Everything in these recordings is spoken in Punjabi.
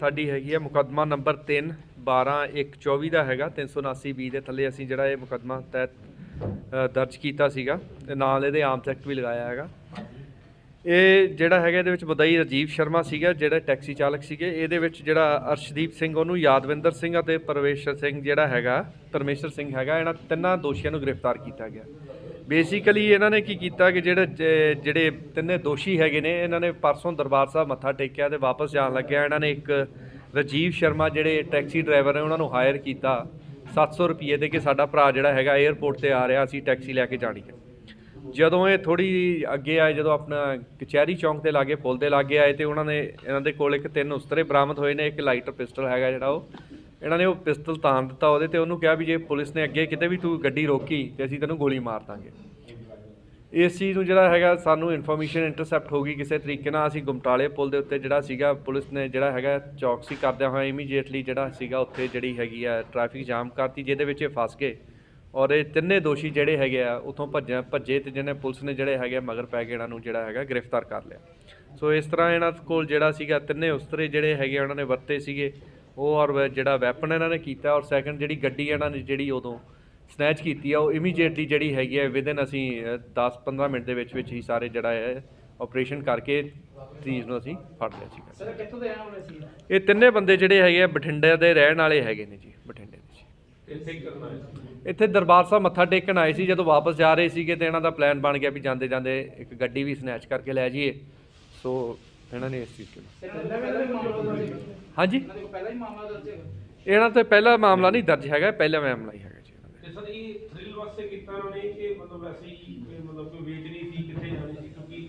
ਸਾਡੀ ਹੈਗੀ ਹੈ ਮੁਕੱਦਮਾ ਨੰਬਰ 3 12 124 ਦਾ ਹੈਗਾ 379 ਬੀ ਦੇ ਥੱਲੇ ਅਸੀਂ ਜਿਹੜਾ ਇਹ ਮੁਕੱਦਮਾ ਤਹਿਤ ਦਰਜ ਕੀਤਾ ਸੀਗਾ ਤੇ ਨਾਲ ਇਹਦੇ ਆਮ ਐਕਟ ਵੀ ਲਗਾਇਆ ਹੈਗਾ। ਇਹ ਜਿਹੜਾ ਹੈਗਾ ਇਹਦੇ ਵਿੱਚ ਬਦਾਈ ਰਾਜੀਵ ਸ਼ਰਮਾ ਸੀਗਾ, ਜਿਹੜਾ ਟੈਕਸੀ ਚਾਲਕ ਸੀਗੇ, ਇਹਦੇ ਵਿੱਚ ਜਿਹੜਾ ਅਰਸ਼ਦੀਪ ਸਿੰਘ, ਉਹਨੂੰ ਯਾਦਵਿੰਦਰ ਸਿੰਘ ਅਤੇ ਪਰਵੇਸ਼ਰ ਸਿੰਘ ਜਿਹੜਾ ਹੈਗਾ, ਪਰਮੇਸ਼ਰ ਸਿੰਘ ਹੈਗਾ, ਇਹਨਾਂ ਤਿੰਨਾਂ ਦੋਸ਼ੀਆਂ ਨੂੰ ਗ੍ਰਿਫਤਾਰ ਕੀਤਾ ਗਿਆ। ਬੇਸਿਕਲੀ ਇਹਨਾਂ ਨੇ ਕੀ ਕੀਤਾ ਕਿ ਜਿਹੜੇ ਜਿਹੜੇ ਤਿੰਨੇ ਦੋਸ਼ੀ ਹੈਗੇ ਨੇ, ਇਹਨਾਂ ਨੇ ਪਰਸੋਂ ਦਰਬਾਰ ਸਾਹਿਬ ਮੱਥਾ ਟੇਕਿਆ ਤੇ ਵਾਪਸ ਜਾਣ ਲੱਗਿਆ। ਇਹਨਾਂ ਨੇ ਇੱਕ ਰਾਜੀਵ ਸ਼ਰਮਾ, ਜਿਹੜੇ ਟੈਕਸੀ ਡਰਾਈਵਰ ਨੇ, ਉਹਨਾਂ ਨੂੰ ਹਾਇਰ ਕੀਤਾ 700 ਰੁਪਏ ਦੇ ਕਿ ਸਾਡਾ ਭਰਾ ਜਿਹੜਾ ਹੈਗਾ 에ਅਰਪੋਰਟ ਤੇ ਆ ਰਿਹਾ, ਅਸੀਂ ਟੈਕਸੀ ਲੈ ਕੇ ਜਾਣੀ ਹੈ। ਜਦੋਂ ਇਹ ਥੋੜੀ ਅੱਗੇ ਆਏ, ਜਦੋਂ ਆਪਣਾ ਕਚਹਿਰੀ ਚੌਂਕ ਦੇ ਲਾਗੇ ਪੁਲ ਦੇ ਲਾਗੇ ਆਏ ਤੇ ਉਹਨਾਂ ਨੇ, ਇਹਨਾਂ ਦੇ ਕੋਲ ਇੱਕ ਤਿੰਨ ਉਸਤਰੇ ਬਰਾਮਦ ਹੋਏ ਨੇ, ਇੱਕ ਲਾਈਟਰ ਪਿਸਟਲ ਹੈਗਾ ਜਿਹੜਾ ਉਹ। ਇਹਨਾਂ ਨੇ ਉਹ ਪਿਸਤਲ ਤਾਣ ਦਿੱਤਾ ਉਹਦੇ ਤੇ, ਉਹਨੂੰ ਕਿਹਾ ਵੀ ਜੇ ਪੁਲਿਸ ਨੇ ਅੱਗੇ ਕਿਤੇ ਵੀ ਤੂੰ ਗੱਡੀ ਰੋਕੀ ਤੇ ਅਸੀਂ ਤੈਨੂੰ ਗੋਲੀ ਮਾਰ ਦਾਂਗੇ। ਇਸ ਚੀਜ਼ ਨੂੰ ਜਿਹੜਾ ਹੈਗਾ ਸਾਨੂੰ ਇਨਫੋਰਮੇਸ਼ਨ ਇੰਟਰਸੈਪਟ ਹੋ ਗਈ ਕਿਸੇ ਤਰੀਕੇ ਨਾਲ। ਅਸੀਂ ਗੁਮਟਾਲੇ ਪੁਲ ਦੇ ਉੱਤੇ ਜਿਹੜਾ ਸੀਗਾ, ਪੁਲਿਸ ਨੇ ਜਿਹੜਾ ਹੈਗਾ ਚੌਕਸੀ ਕਰਦਿਆਂ ਹੋਇਆ ਇਮੀਡੀਏਟਲੀ ਜਿਹੜਾ ਸੀਗਾ ਉੱਥੇ ਜਿਹੜੀ ਹੈਗੀ ਆ ਟ੍ਰੈਫਿਕ ਜਾਮ ਕਰਤੀ, ਜਿਹਦੇ ਵਿੱਚ ਇਹ ਫਸ ਗਏ। ਔਰ ਇਹ ਤਿੰਨੇ ਦੋਸ਼ੀ ਜਿਹੜੇ ਹੈਗੇ ਆ, ਉਥੋਂ ਭੱਜਿਆ, ਭੱਜੇ ਤੇ ਜਿਹਨੇ ਪੁਲਿਸ ਨੇ ਜਿਹੜੇ ਹੈਗੇ ਆ ਮਗਰ ਪੈ ਕੇ ਇਹਨਾਂ ਨੂੰ ਜਿਹੜਾ ਹੈਗਾ ਗ੍ਰਿਫਤਾਰ ਕਰ ਲਿਆ। ਸੋ ਇਸ ਤਰ੍ਹਾਂ ਇਹਨਾਂ ਕੋਲ ਜਿਹੜਾ ਸੀਗਾ, ਤਿੰਨੇ ਉਸਤਰੇ ਜਿਹੜੇ ਹੈਗੇ ਆ, ਉਹਨਾਂ ਨੇ ਵਰਤੇ ਸੀਗੇ। ਉਹ ਔਰ ਵ- ਜਿਹੜਾ ਵੈਪਨ ਇਹਨਾਂ ਨੇ ਕੀਤਾ ਔਰ ਸੈਕੰਡ ਜਿਹੜੀ ਗੱਡੀ ਇਹਨਾਂ ਨੇ ਜਿਹੜੀ ਉਦੋਂ ਸਨੈਚ ਕੀਤੀ ਆ ਉਹ ਇਮੀਡੀਏਟਲੀ ਜਿਹੜੀ ਹੈਗੀ ਹੈ ਵਿਦਨ ਅਸੀਂ 10-15 ਮਿੰਟ ਦੇ ਵਿੱਚ ਵਿੱਚ ਹੀ ਸਾਰੇ ਜਿਹੜਾ ਹੈ ਆਪਰੇਸ਼ਨ ਕਰਕੇ ਚੀਜ਼ ਨੂੰ ਅਸੀਂ ਫੜ ਲਿਆ ਸੀਗਾ। ਸਰ ਕਿੱਥੋਂ ਦੇ ਰਹਿਣ ਵਾਲੇ ਸੀ? ਇਹ ਤਿੰਨੇ ਬੰਦੇ ਜਿਹੜੇ ਹੈਗੇ ਆ ਬਠਿੰਡੇ ਦੇ ਰਹਿਣ ਵਾਲੇ ਹੈਗੇ ਨੇ ਜੀ ਬਠਿੰਡੇ ਦੇ ਜੀ। ਇੱਥੇ ਹੀ ਕਰਨਾ ਹੈ ਇੱਥੇ ਦਰਬਾਰ ਸਾਹਿਬ ਮੱਥਾ ਟੇਕਣ ਆਏ ਸੀ ਜਦੋਂ ਵਾਪਸ ਜਾ ਰਹੇ ਸੀਗੇ ਤੇ ਇਹਨਾਂ ਦਾ ਪਲਾਨ ਬਣ ਗਿਆ ਵੀ ਜਾਂਦੇ ਜਾਂਦੇ ਇੱਕ ਗੱਡੀ ਵੀ ਸਨੈਚ ਕਰਕੇ ਲੈ ਜਾਈਏ। ਸੋ ਇਹਨਾਂ ਨੇ ਇਸ ਚੀਜ਼ ਨੂੰ ਹਾਂਜੀ। ਇਹਨਾਂ ਦੇ ਕੋਲ ਪਹਿਲਾਂ ਹੀ ਮਾਮਲਾ ਦਰਜ ਹੈ। ਇਹਨਾਂ ਤੇ ਪਹਿਲਾ ਮਾਮਲਾ ਨਹੀਂ ਦਰਜ ਹੈਗਾ ਪਹਿਲਾ ਮਾਮਲਾ ਹੀ ਹੈਗਾ ਜੀ ਇਹਨਾਂ ਦਾ। ਤੇ ਸਰ ਇਹ ਥ੍ਰਿਲ ਵਾਸਤੇ ਕੀਤਾ ਉਹਨਾਂ ਨੇ ਕਿ ਮਤਲਬ ਵੈਸੇ ਹੀ ਮਤਲਬ ਕੋਈ ਵੇਚਣੀ ਸੀ ਕਿੱਥੇ ਜਾਣੀ ਸੀ ਕਿਉਂਕਿ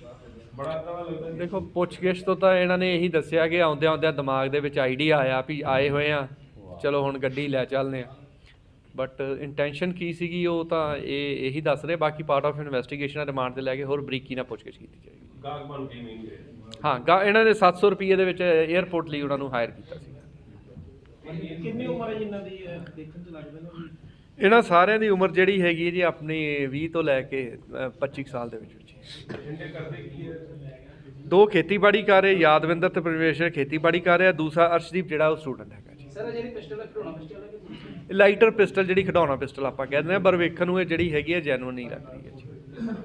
ਬੜਾ ਤਾਂ ਲੱਗਦਾ। ਦੇਖੋ ਪੁੱਛਗਿੱਛ ਤੋਂ ਤਾਂ ਇਹਨਾਂ ਨੇ ਇਹੀ ਦੱਸਿਆ ਕਿ ਆਉਂਦਿਆਂ ਆਉਂਦਿਆਂ ਦਿਮਾਗ ਦੇ ਵਿੱਚ ਆਈਡੀਆ ਆਇਆ ਵੀ ਆਏ ਹੋਏ ਆ। ਚਲੋ ਹੁਣ ਗੱਡੀ ਲੈ ਚੱਲਦੇ ਆ। ਬਟ ਇੰਟੈਂਸ਼ਨ ਕੀ ਸੀਗੀ ਉਹ ਤਾਂ ਇਹ ਇਹੀ ਦੱਸ ਰਹੇ ਬਾਕੀ ਪਾਰਟ ਆਫ ਇਨਵੈਸਟੀਗੇਸ਼ਨ ਰਿਮਾਂਡ ਤੇ ਲੈ ਕੇ ਹੋਰ ਬਰੀਕੀ ਨਾਲ ਪੁੱਛਗਿੱਛ ਕੀਤੀ ਜਾਏਗੀ। ਬਣ ਕੇ ਨਹੀਂ ਹਾਂ ਗਾ ਇਹਨਾਂ ਨੇ 700 ਰੁਪਏ ਦੇ ਵਿੱਚ 에ਅਰਪੋਰਟ ਲਈ ਉਹਨਾਂ ਨੂੰ ਹਾਇਰ ਕੀਤਾ ਸੀ ਕਿੰਨੀ ਉਮਰ ਹੈ ਜਿਨ੍ਹਾਂ ਦੀ ਹੈ? ਦੇਖਣ ਚ ਲੱਗਦਾ ਨਾ ਇਹਨਾਂ ਸਾਰਿਆਂ ਦੀ ਉਮਰ ਜਿਹੜੀ ਹੈਗੀ ਹੈ ਜੀ ਆਪਣੀ 20 ਤੋਂ ਲੈ ਕੇ ਅ, 25 ਸਾਲ ਦੇ ਵਿੱਚ ਵਿੱਚ। ਹੀ। ਹੈ? ਦੋ ਖੇਤੀਬਾੜੀ ਕਰ ਰਹੇ ਯਾਦਵਿੰਦਰ ਤੇ ਪ੍ਰਵੇਸ਼ ਖੇਤੀਬਾੜੀ ਕਰ ਰਿਹਾ ਦੂਸਰਾ ਅਰਸ਼ਦੀਪ ਜਿਹੜਾ ਉਹ ਸਟੂਡੈਂਟ ਹੈਗਾ। ਜੀ ਸਰ ਇਹ ਜਿਹੜੀ ਪਿਸਟਲ ਹੈ ਖਿਡੌਣਾ ਪਿਸਟਲ ਹੈ ਕਿ ਇਹ ਲਾਈਟਰ ਪਿਸਟਲ ਜਿਹੜੀ ਖਿਡੌਣਾ ਪਿਸਟਲ ਆਪਾਂ ਕਹਿੰਦੇ ਆ ਪਰ ਵੇਖਣ ਨੂੰ ਇਹ ਜਿਹੜੀ ਹੈਗੀ ਹੈ ਜੈਨੂਇਨ ਨਹੀਂ ਲੱਗ ਰਹੀ ਹੈ ਜੀ।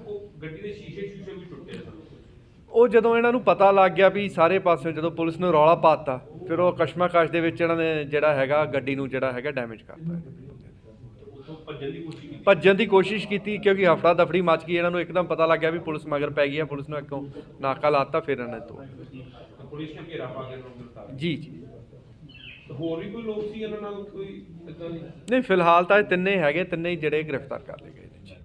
ਉਹ ਗੱਡੀ ਦੇ ਸ਼ੀਸ਼ੇ ਸ਼ੀਸ਼ੇ ਵੀ ਟੁੱਟੇ ਸਨ। ਉਹ ਜਦੋਂ ਇਹਨਾਂ ਨੂੰ ਪਤਾ ਲੱਗ ਗਿਆ ਵੀ ਸਾਰੇ ਪਾਸੇ ਜਦੋਂ ਪੁਲਿਸ ਨੇ ਰੌਲਾ ਪਾਤਾ ਫਿਰ ਉਹ ਕਸ਼ਮਕਸ਼ ਦੇ ਵਿੱਚ ਇਹਨਾਂ ਨੇ ਜਿਹੜਾ ਹੈਗਾ ਗੱਡੀ ਨੂੰ ਜਿਹੜਾ ਹੈਗਾ ਡੈਮੇਜ ਕਰਤਾ। ਭੱਜਣ ਦੀ ਕੋਸ਼ਿਸ਼ ਕੀਤੀ ਭੱਜਣ ਦੀ ਕੋਸ਼ਿਸ਼ ਕੀਤੀ ਕਿਉਂਕਿ ਹਫੜਾ ਦਫੜੀ ਮਚ ਗਈ ਇਹਨਾਂ ਨੂੰ ਇੱਕਦਮ ਪਤਾ ਲੱਗ ਗਿਆ ਵੀ ਪੁਲਿਸ ਮਗਰ ਪੈ ਗਈ ਹੈ ਪੁਲਿਸ ਨੂੰ ਅੱਗੋਂ ਨਾਕਾ ਲਾਤਾ ਫਿਰ ਇਹਨਾਂ ਨੇ ਤੋੜ ਤੇ ਪੁਲਿਸ ਨੇ ਘੇਰਾ ਪਾ ਕੇ ਜੀ ਜੀ। ਤੇ ਹੋਰ ਵੀ ਕੋਈ ਲੋਕ ਸੀ ਇਹਨਾਂ ਨਾਲ ਕੋਈ ਇਦਾਂ ਦੀ ਨਹੀਂ, ਫਿਲਹਾਲ ਤਾਂ ਇਹ ਤਿੰਨੇ ਹੈਗੇ, ਤਿੰਨੇ ਹੀ ਜਿਹੜੇ ਗ੍ਰਿਫਤਾਰ ਕਰ ਲਏ ਗਏ।